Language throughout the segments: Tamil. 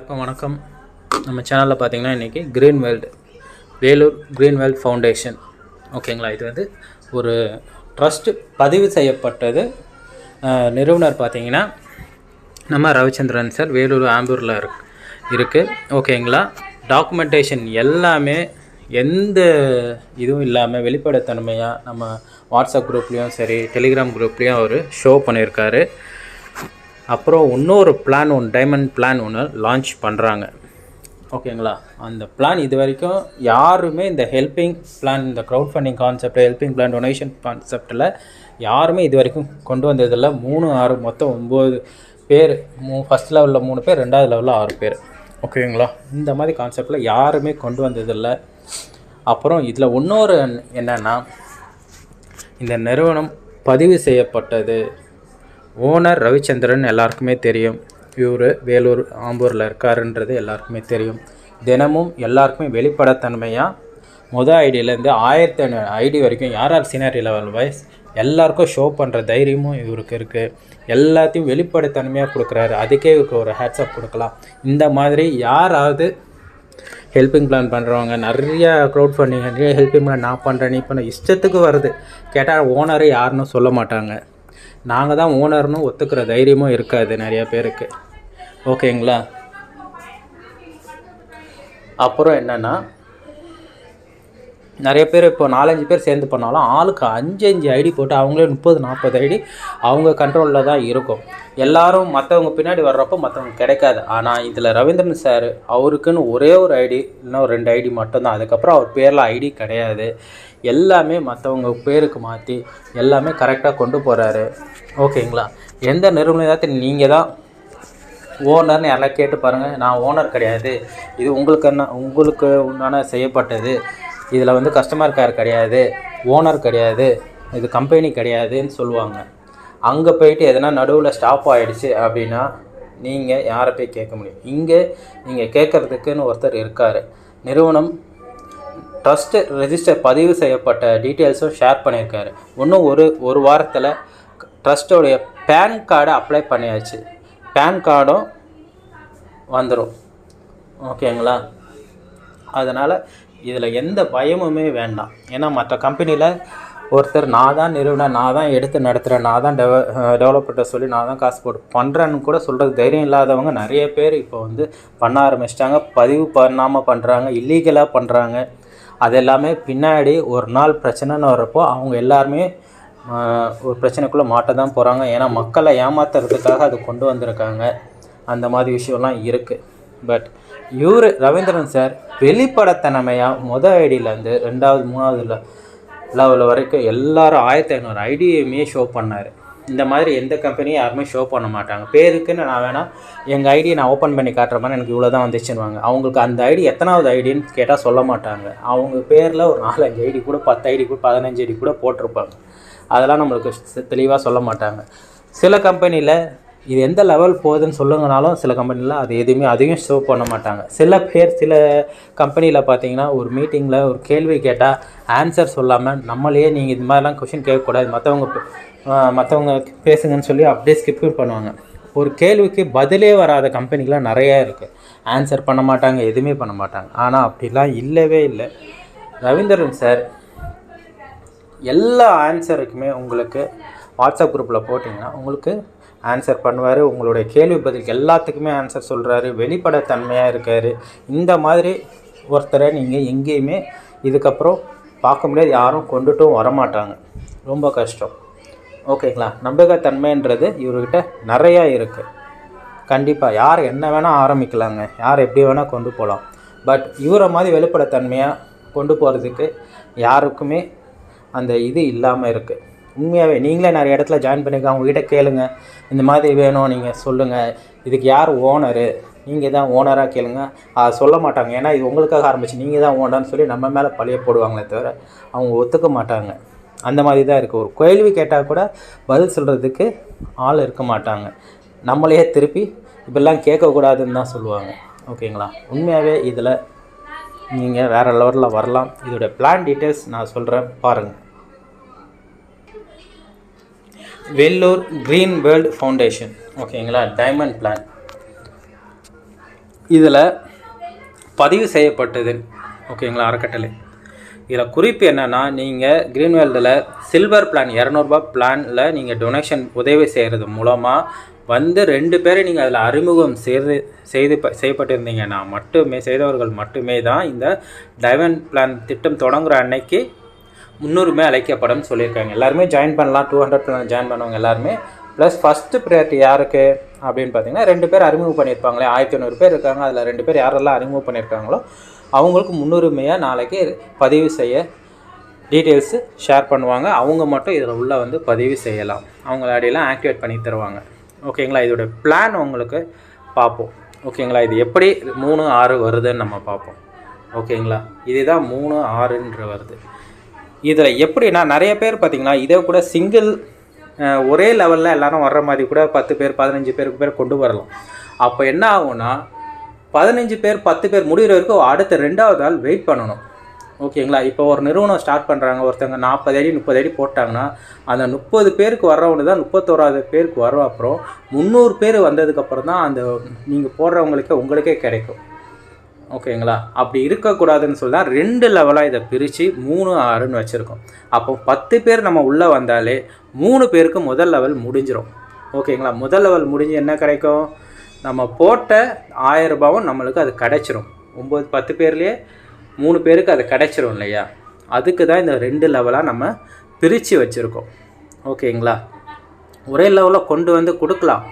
வணக்கம் வணக்கம். நம்ம சேனலில் பார்த்தீங்கன்னா இன்றைக்கி green world Vellore green world foundation ஓகேங்களா இது வந்து ஒரு ட்ரஸ்ட்டு பதிவு செய்யப்பட்டது. நிறுவனர் பார்த்தீங்கன்னா நம்ம ரவிச்சந்திரன் சார் வேலூர் ஆம்பூரில் இருக்கு. இருக்குது ஓகேங்களா டாக்குமெண்டேஷன் எல்லாமே எந்த இதுவும் இல்லாமல் வெளிப்படைத்தன்மையாக நம்ம வாட்ஸ்அப் குரூப்லேயும் சரி டெலிகிராம் குரூப்லேயும் அவர் ஷோ பண்ணியிருக்காரு. அப்புறம் இன்னொரு பிளான் ஒன்று டைமண்ட் பிளான் ஒன்று லான்ச் பண்ணுறாங்க ஓகேங்களா அந்த பிளான் இது வரைக்கும் யாருமே இந்த ஹெல்பிங் பிளான் இந்த crowd funding concept helping plan donation கான்செப்டில் யாருமே இது வரைக்கும் கொண்டு வந்ததில்ல. மூணு ஆறு மொத்தம் ஒம்பது பேர் மூ ஃபஸ்ட் லெவலில் மூணு பேர் ரெண்டாவது லெவலில் ஆறு பேர். ஓகேங்களா இந்த மாதிரி கான்செப்டில் யாருமே கொண்டு வந்ததில்லை. அப்புறம் இதில் இன்னொரு என்னென்னா இந்த நிறுவனம் பதிவு செய்யப்பட்டது. ஓனர் ரவிச்சந்திரன் எல்லாருக்குமே தெரியும். இவர் வேலூர் ஆம்பூரில் இருக்காருன்றது எல்லாருக்குமே தெரியும். தினமும் எல்லாருக்குமே வெளிப்படத்தன்மையாக மொதல் ஐடியிலேருந்து ஆயிரத்தி ஐநூறு ஐடி வரைக்கும் யார் யார் சீனியர் லெவல் வைஸ் எல்லாருக்கும் ஷோ பண்ணுற தைரியமும் இவருக்கு இருக்குது எல்லாத்தையும் வெளிப்படைத்தன்மையாக கொடுக்குறாரு. அதுக்கே இவருக்கு ஒரு ஹேட்ஸ்அப் கொடுக்கலாம். இந்த மாதிரி யாராவது ஹெல்பிங் பிளான் பண்ணுறவங்க நிறைய க்ரௌட் ஃபண்டிங் நிறைய ஹெல்பிங் பிளான் நான் பண்ணுறேன் நீ பண்ண இஷ்டத்துக்கு வருது. கேட்டால் ஓனரை யாருன்னு சொல்ல மாட்டாங்க. நாங்கள் தான் ஓனர்னு ஒத்துக்கிற தைரியமும் இருக்காது நிறைய பேருக்கு. ஓகேங்களா? அப்புறம் என்னென்னா நிறைய பேர் இப்போ நாலஞ்சு பேர் சேர்ந்து பண்ணாலும் ஆளுக்கு அஞ்சு அஞ்சு ஐடி போட்டு அவங்களே முப்பது நாற்பது ஐடி அவங்க கண்ட்ரோலில் தான் இருக்கும். எல்லாரும் மற்றவங்க பின்னாடி வர்றப்போ மற்றவங்க கிடைக்காது. ஆனால் இதில் ரவீந்திரன் சார் அவருக்குன்னு ஒரே ஒரு ஐடி இல்லைன்னா ஒரு ரெண்டு ஐடி மட்டும்தான். அதுக்கப்புறம் அவர் பேரில் ஐடி கிடையாது. எல்லாமே மற்றவங்க பேருக்கு மாற்றி எல்லாமே கரெக்டாக கொண்டு போகிறாரு ஓகேங்களா? எந்த நிறுவனத்தையும் நீங்கள் தான் ஓனர்னு யாரெல்லாம் கேட்டு பாருங்கள் நான் ஓனர் கிடையாது. இது உங்களுக்கு என்ன உங்களுக்கு உண்டான செய்யப்பட்டது. இதில் வந்து கஸ்டமர் கேர் கிடையாது ஓனர் கிடையாது இது கம்பெனி கிடையாதுன்னு சொல்லுவாங்க. அங்கே போயிட்டு எதனா நடுவில் ஸ்டாப் ஆகிடுச்சு அப்படின்னா நீங்கள் யாரை போய் கேட்க முடியும்? இங்கே நீங்கள் கேட்குறதுக்குன்னு ஒருத்தர் இருக்கார். நிறுவனம் ட்ரஸ்ட்டு ரெஜிஸ்டர் பதிவு செய்யப்பட்ட டீட்டெயில்ஸும் ஷேர் பண்ணியிருக்காரு. இன்னும் ஒரு ஒரு வாரத்தில் ட்ரஸ்ட்டோடைய பேன் கார்டை அப்ளை பண்ணியாச்சு. பேன் கார்டும் வந்துடும் ஓகேங்களா அதனால் இதில் எந்த பயமுமே வேண்டாம். ஏன்னா மற்ற கம்பெனியில் ஒருத்தர் நான் தான் நிறுவனம் நான் தான் எடுத்து நடத்துகிறேன் நான் தான் டெவ டெவலப்பர்கிட்ட சொல்லி நான் தான் காசு போட்டு பண்ணுறேன்னு கூட சொல்கிறது தைரியம் இல்லாதவங்க நிறைய பேர் இப்போ வந்து பண்ண ஆரம்பிச்சிட்டாங்க. பதிவு பண்ணாமல் பண்ணுறாங்க இல்லீகலாக பண்ணுறாங்க அது எல்லாமே பின்னாடி ஒரு நாள் பிரச்சனைன்னு வரப்போ அவங்க எல்லாருமே ஒரு பிரச்சனைக்குள்ளே மாட்ட தான் போகிறாங்க ஏன்னா மக்களை ஏமாத்துறதுக்காக அது கொண்டு வந்திருக்காங்க. அந்த மாதிரி விஷயம்லாம் இருக்குது பட் இவர் ரவீந்திரன் சார் வெளிப்படைத்தன்மையாக மொதல் ஐடியிலேருந்து ரெண்டாவது மூணாவது லெவல் வரைக்கும் எல்லாரும் ஆயிரத்தி ஐநூறு ஐடியுமே ஷோ பண்ணார். இந்த மாதிரி எந்த கம்பெனியும் யாருமே ஷோ பண்ண மாட்டாங்க. பேருக்குன்னு நான் வேணால் எங்கள் ஐடியை நான் ஓப்பன் பண்ணி காட்டுற மாதிரி எனக்கு இவ்வளோ தான் வந்துச்சுன்னுவாங்க. அவங்களுக்கு அந்த ஐடி எத்தனாவது ஐடின்னு கேட்டால் சொல்ல மாட்டாங்க. அவங்க பேரில் ஒரு நாலஞ்சு ஐடி கூட பத்து ஐடி கூட பதினஞ்சு ஐடி கூட போட்டிருப்பாங்க. அதெல்லாம் நம்மளுக்கு தெளிவாக சொல்ல மாட்டாங்க. சில கம்பெனியில் இது எந்த லெவல் போகுதுன்னு சொல்லுங்கனாலும் சில கம்பெனியில் அது எதுவுமே அதையும் ஷோ பண்ண மாட்டாங்க. சில பேர் சில கம்பெனியில் பார்த்தீங்கன்னா ஒரு மீட்டிங்கில் ஒரு கேள்வி கேட்டால் ஆன்சர் சொல்லாமல் நம்மளையே நீங்கள் இது மாதிரிலாம் கொஷின் கேட்கக்கூடாது. மற்றவங்க மற்றவங்க பேசுங்கன்னு சொல்லி அப்படியே ஸ்கிப் பண்ணுவாங்க. ஒரு கேள்விக்கு பதிலே வராத கம்பெனிலாம் நிறையா இருக்குது ஆன்சர் பண்ண மாட்டாங்க எதுவுமே பண்ண மாட்டாங்க. ஆனால் அப்படிலாம் இல்லவே இல்லை. ரவீந்திரன் சார் எல்லா ஆன்சருக்குமே உங்களுக்கு வாட்ஸ்அப் குரூப்பில் போட்டிங்கன்னா உங்களுக்கு ஆன்சர் பண்ணுவார். உங்களுடைய கேள்வி பதிலுக்கு எல்லாத்துக்குமே ஆன்சர் சொல்கிறாரு வெளிப்படைத்தன்மையாக இருக்கார். இந்த மாதிரி ஒருத்தரை நீங்கள் எங்கேயுமே இதுக்கப்புறம் பார்க்க முடியாது. யாரும் கொண்டுட்டும் வரமாட்டாங்க. ரொம்ப கஷ்டம். ஓகேங்களா? நம்பகத்தன்மைன்றது இவர்கிட்ட நிறையா இருக்குது கண்டிப்பாக யார் என்ன வேணால் ஆரம்பிக்கலாங்க. யார் எப்படி வேணால் கொண்டு போகலாம் பட் இவரை மாதிரி வெளிப்படைத்தன்மையாக கொண்டு போகிறதுக்கு யாருக்குமே அந்த இது இல்லாமல் இருக்குது உண்மையாகவே நீங்களே நிறைய இடத்துல ஜாயின் பண்ணிக்க அவங்ககிட்ட கேளுங்க. இந்த மாதிரி வேணும் நீங்கள் சொல்லுங்கள் இதுக்கு யார் ஓனரு நீங்கள் தான் ஓனராக கேளுங்க. அதை சொல்ல மாட்டாங்க. ஏன்னா இது உங்களுக்காக ஆரம்பிச்சு நீங்கள் தான் ஓனர்னு சொல்லி நம்ம மேலே பழைய போடுவாங்களே தவிர அவங்க ஒத்துக்க மாட்டாங்க. அந்த மாதிரி தான் இருக்குது ஒரு கேள்வி கேட்டால் கூட பதில் சொல்கிறதுக்கு ஆள் இருக்க மாட்டாங்க. நம்மளையே திருப்பி இப்படிலாம் கேட்கக்கூடாதுன்னு தான் சொல்லுவாங்க. ஓகேங்களா? உண்மையாகவே இதில் நீங்கள் வேறு லெவலில் வரலாம். இதோட பிளான் டீட்டெயில்ஸ் நான் சொல்கிறேன் பாருங்கள் வெள்ளூர் க்ரீன் வேர்ல்டு ஃபவுண்டேஷன் ஓகேங்களா? டைமண்ட் பிளான் இதில் பதிவு செய்யப்பட்டது. ஓகேங்களா? அறக்கட்டளை. இதில் குறிப்பு என்னென்னா நீங்கள் க்ரீன் வேர்ல்டில் சில்வர் பிளான் இரநூறுபா பிளானில் நீங்கள் டொனேஷன் உதவி செய்கிறது மூலமாக வந்து ரெண்டு பேரை நீங்கள் அதில் அறிமுகம் செய்து செய்து ப- செய்யப்பட்டிருந்தீங்கன்னா மட்டுமே செய்தவர்கள் மட்டுமே தான் இந்த டைமண்ட் பிளான் திட்டம் தொடங்குகிற அன்னைக்கு முன்னுரிமை அழைக்கப்படும் சொல்லியிருக்காங்க. எல்லாருமே ஜாயின் பண்ணலாம். டூ ஹண்ட்ரட் பிளான் ஜாயின் பண்ணவங்க எல்லாருமே. ப்ளஸ் ஃபஸ்ட்டு ப்ரையாரிட்டி யாருக்கு அப்படின்னு பார்த்தீங்கன்னா ரெண்டு பேர் அறிமுகம் பண்ணியிருப்பாங்களே. ஆயிரத்தி ஐநூறு பேர் இருக்காங்க. அதில் ரெண்டு பேர் யாரெல்லாம் அறிமுகம் பண்ணியிருக்காங்களோ அவங்களுக்கு முன்னுரிமையாக நாளைக்கு பதிவு செய்ய டீட்டெயில்ஸு ஷேர் பண்ணுவாங்க. அவங்க மட்டும் இதில் உள்ளே வந்து பதிவு செய்யலாம். அவங்கள அடியெல்லாம் ஆக்டிவேட் பண்ணி தருவாங்க. ஓகேங்களா இதோட பிளான் உங்களுக்கு பார்ப்போம். ஓகேங்களா இது எப்படி மூணு ஆறு வருதுன்னு நம்ம பார்ப்போம். ஓகேங்களா இதுதான் மூணு ஆறுன்ற வருது. இதில் எப்படின்னா நிறைய பேர் பார்த்திங்கன்னா இதை கூட சிங்கிள் ஒரே லெவலில் எல்லோரும் வர்ற மாதிரி கூட பத்து பேர் பதினஞ்சு பேருக்கு பேர் கொண்டு வரலாம். அப்போ என்ன ஆகும்னா பதினஞ்சு பேர் பத்து பேர் முடிகிற வரைக்கும் அடுத்த ரெண்டாவது ஆள் வெயிட் பண்ணணும். ஓகேங்களா? இப்போ ஒரு நிறுவனம் ஸ்டார்ட் பண்ணுறாங்க ஒருத்தவங்க நாற்பது அடி முப்பது அடி போட்டாங்கன்னா அந்த முப்பது பேருக்கு வர்றவங்க தான் முப்பத்தோராது பேருக்கு வர அப்புறம் முந்நூறு பேர் வந்ததுக்கப்புறம் தான் அந்த நீங்கள் போடுறவங்களுக்கே உங்களுக்கே கிடைக்கும். ஓகேங்களா? அப்படி இருக்கக்கூடாதுன்னு சொல்லி தான் ரெண்டு லெவலாக இதை பிரித்து மூணு ஆறுன்னு வச்சுருக்கோம். அப்போ பத்து பேர் நம்ம உள்ளே வந்தாலே மூணு பேருக்கு முதல் லெவல் முடிஞ்சிடும் ஓகேங்களா? முதல் லெவல் முடிஞ்சு என்ன கிடைக்கும்? நம்ம போட்ட ஆயிரம் ரூபாவும் நம்மளுக்கு அது கிடச்சிரும். ஒம்பது பத்து பேர்லேயே மூணு பேருக்கு அது கிடைச்சிரும் இல்லையா? அதுக்கு தான் இந்த ரெண்டு லெவலாக நம்ம பிரித்து வச்சுருக்கோம். ஓகேங்களா? ஒரே லெவலில் கொண்டு வந்து கொடுக்கலாம்.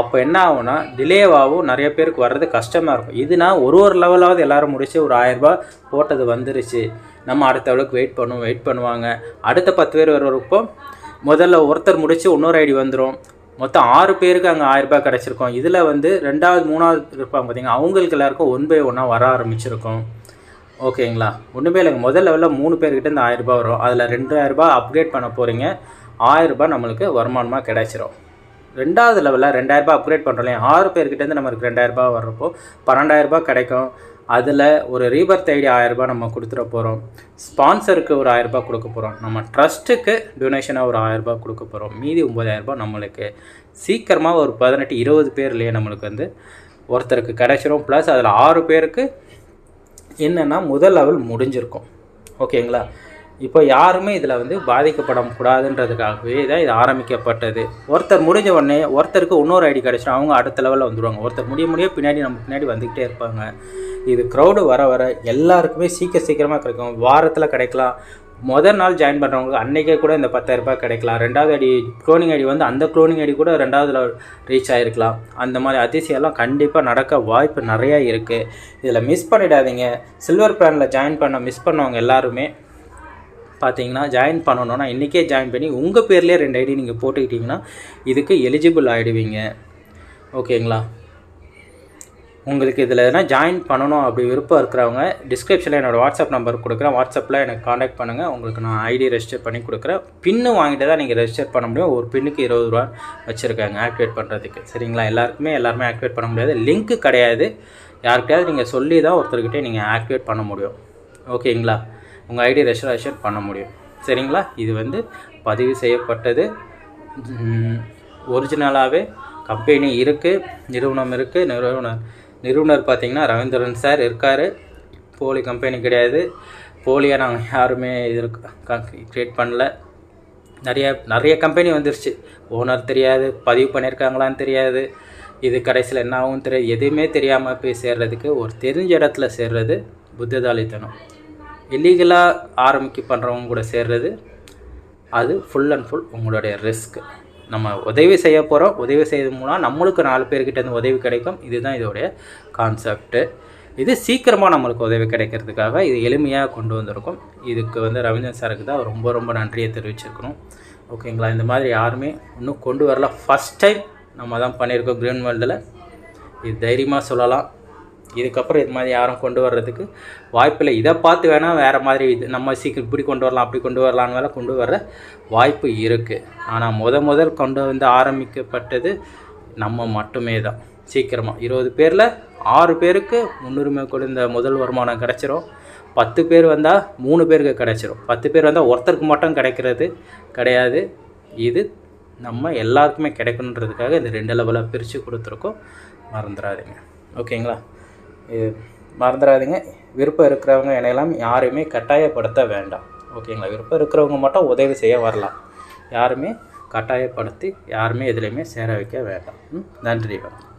அப்போ என்ன ஆகும்னா டிலேவாகவும் நிறைய பேருக்கு வர்றது கஷ்டமாக இருக்கும். இதுனா ஒரு ஒரு லெவலாவது எல்லோரும் முடிச்சு ஒரு ஆயரரூபா போட்டது வந்துருச்சு. நம்ம அடுத்த அளவுக்கு வெயிட் பண்ணுவோம் வெயிட் பண்ணுவாங்க. அடுத்த பத்து பேர் வர்றப்போ முதல்ல ஒருத்தர் முடித்து இன்னொரு ஐடி வந்துடும் மொத்தம் ஆறு பேருக்கு அங்கே ஆயிரரூபா கிடச்சிருக்கோம். இதில் வந்து ரெண்டாவது மூணாவது இருப்பாங்க பார்த்தீங்கன்னா அவங்களுக்கு எல்லாருக்கும் ஒன் பை ஒன்னாக வர ஆரம்பிச்சிருக்கும். ஓகேங்களா? ஒன்றுமே இல்லைங்க. முதல் லெவலில் மூணு பேர்கிட்ட இந்த ஆயிரரூபா வரும். அதில் ரெண்டாயிரரூபா அப்கிரேட் பண்ண போகிறீங்க ஆயிரரூபா நம்மளுக்கு வருமானமாக கிடைச்சிரும். ரெண்டாவது லெவலில் ரெண்டாயிரரூபா அப்கிரேட் பண்ணுறோம் இல்லையா ஆறு பேர்கிட்டேருந்து நம்மளுக்கு ரெண்டாயிரரூபா வர்றப்போ பன்னெண்டாயிரரூபா கிடைக்கும். அதில் ஒரு ரீபர்த் ஐடி ஆயிரரூபா நம்ம கொடுத்துட போகிறோம் ஸ்பான்சருக்கு ஒரு ஆயிரரூபா கொடுக்க போகிறோம் நம்ம ட்ரஸ்ட்டுக்கு டொனேஷனாக ஒரு ஆயிரரூபா கொடுக்க போகிறோம் மீதி ஒம்பதாயிரரூபா நம்மளுக்கு. சீக்கிரமாக ஒரு பதினெட்டு இருபது பேர்லேயே நம்மளுக்கு வந்து ஒருத்தருக்கு கிடைச்சிரும். ப்ளஸ் அதில் ஆறு பேருக்கு என்னென்னா முதல் லெவல் முடிஞ்சிருக்கும். ஓகேங்களா இப்போ யாருமே இதில் வந்து பாதிக்கப்படக்கூடாதுன்றதுக்காகவே தான் இது ஆரம்பிக்கப்பட்டது. ஒருத்தர் முடிஞ்ச உடனே ஒருத்தருக்கு இன்னொரு ஐடி கிடச்சிடும் அவங்க அடுத்த லெவலில் வந்துடுவாங்க ஒருத்தர் முடிய முடிய பின்னாடி நம்ம பின்னாடி வந்துக்கிட்டே இருப்பாங்க. இது க்ரௌடு வர வர எல்லாருக்குமே சீக்கிரம் சீக்கிரமாக கிடைக்கும். வாரத்தில் கிடைக்கலாம். முதல் நாள் ஜாயின் பண்ணுறவங்களுக்கு அன்றைக்கே கூட இந்த பத்தாயிரரூபா கிடைக்கலாம். ரெண்டாவது ஐடி க்ளோனிங் ஐடி வந்து அந்த க்ளோனிங் ஐடி கூட ரெண்டாவதுல ரீச் ஆகிருக்கலாம் அந்த மாதிரி அதிசயம்லாம் கண்டிப்பாக நடக்க வாய்ப்பு நிறையா இருக்குது இதில் மிஸ் பண்ணிடாதீங்க. சில்வர் பிளானில் ஜாயின் பண்ண மிஸ் பண்ணவங்க எல்லாருமே பார்த்தீங்கன்னா ஜாயின் பண்ணணும்னா இன்றைக்கே ஜாயின் பண்ணி உங்கள் பேர்லேயே ரெண்டு ஐடி நீங்கள் போட்டுக்கிட்டிங்கன்னா இதுக்கு எலிஜிபிள் ஆகிடுவீங்க ஓகேங்களா? உங்களுக்கு இதில் எதனா ஜாயின் பண்ணணும் அப்படி விருப்பம் இருக்கிறவங்க டிஸ்கிரிப்ஷனில் என்னோடய வாட்ஸ்அப் நம்பர் கொடுக்குறேன். வாட்ஸ்அப்பில் எனக்கு காண்டாக்ட் பண்ணுங்கள் உங்களுக்கு நான் ஐடி ரெஜிஸ்டர் பண்ணி கொடுக்குறேன். பின்னு வாங்கிட்டு தான் நீங்கள் ரெஜிஸ்டர் பண்ண முடியும். ஒரு பின்னுக்கு இருபது ரூபா வச்சுருக்காங்க ஆக்டிவேட் பண்ணுறதுக்கு சரிங்களா? எல்லாருக்குமே எல்லாருமே ஆக்டிவேட் பண்ண முடியாது. லிங்க்கு கிடையாது. யாருக்கிட்டையாவது நீங்கள் சொல்லி தான் ஒருத்தர்கிட்டே நீங்கள் ஆக்டிவேட் பண்ண முடியும். ஓகேங்களா? உங்கள் ஐடி ரெஜிஸ்ட்ரேஷன் பண்ண முடியும். சரிங்களா? இது வந்து பதிவு செய்யப்பட்டது. ஒரிஜினலாகவே கம்பெனி இருக்குது நிறுவனம் இருக்குது நிறுவனர் நிறுவனர் பார்த்திங்கன்னா ரவீந்திரன் சார் இருக்கார். போலி கம்பெனி கிடையாது. போலியாக நாங்கள் யாருமே இது க்ரியேட் பண்ணல. நிறைய நிறைய கம்பெனி வந்துருச்சு. ஓனர் தெரியாது பதிவு பண்ணியிருக்காங்களான்னு தெரியாது. இது கடைசியில் என்ன ஆகும் தெரியாது. எதுவுமே தெரியாமல் போய் சேர்றதுக்கு ஒரு தெரிஞ்ச இடத்துல சேர்றது புத்ததாலித்தனம். இல்லீகலாக ஆரம்பிக்க பண்ணுறவங்க கூட சேர்றது அது ஃபுல் அண்ட் ஃபுல் உங்களுடைய ரிஸ்க் நம்ம உதவி செய்ய போகிறோம் உதவி செய்யறது மூலம் நம்மளுக்கு நாலு பேர்கிட்ட இருந்து உதவி கிடைக்கும். இதுதான் இதோடைய கான்செப்ட்டு இது சீக்கிரமாக நம்மளுக்கு உதவி கிடைக்கிறதுக்காக இது எளிமையாக கொண்டு வந்திருக்கும். இதுக்கு வந்து ரவீந்திரன் சாருக்கு தான் ரொம்ப ரொம்ப நன்றியை தெரிவிச்சிருக்கணும். ஓகேங்களா? இந்த மாதிரி யாருமே இன்னும் கொண்டு வரல. ஃபஸ்ட் டைம் நம்ம தான் பண்ணியிருக்கோம் க்ரீன் வேர்ல்டில் இது தைரியமாக சொல்லலாம். இதுக்கப்புறம் இது மாதிரி யாரும் கொண்டு வர்றதுக்கு வாய்ப்பில்லை. இதை பார்த்து வேணால் வேறு மாதிரி இது நம்ம சீக்கிரம் இப்படி கொண்டு வரலாம் அப்படி கொண்டு வரலான்னு வேலை கொண்டு வர வாய்ப்பு இருக்குது ஆனால் முத முதல் கொண்டு வந்து ஆரம்பிக்கப்பட்டது நம்ம மட்டுமே தான். சீக்கிரமாக இருபது பேரில் ஆறு பேருக்கு முன்னுரிமை கொடுத்த முதல் வருமானம் கிடச்சிரும். பத்து பேர் வந்தால் மூணு பேருக்கு கிடச்சிரும். பத்து பேர் வந்தால் ஒருத்தருக்கு மட்டும் கிடைக்கிறது கிடையாது. இது நம்ம எல்லாருக்குமே கிடைக்கணுன்றதுக்காக இந்த ரெண்டு லெவலாக பிரித்து கொடுத்துருக்கோம். மறந்துடாதீங்க. ஓகேங்களா? இது மறந்துடாதீங்க. விருப்பம் இருக்கிறவங்க இணையலாம் யாரையுமே கட்டாயப்படுத்த வேண்டாம். ஓகேங்களா? விருப்பம் இருக்கிறவங்க மட்டும் உதவி செய்ய வரலாம். யாருமே கட்டாயப்படுத்தி யாருமே எதுலேயுமே சேர வைக்க வேண்டாம். ம்? நன்றி வணக்கம்.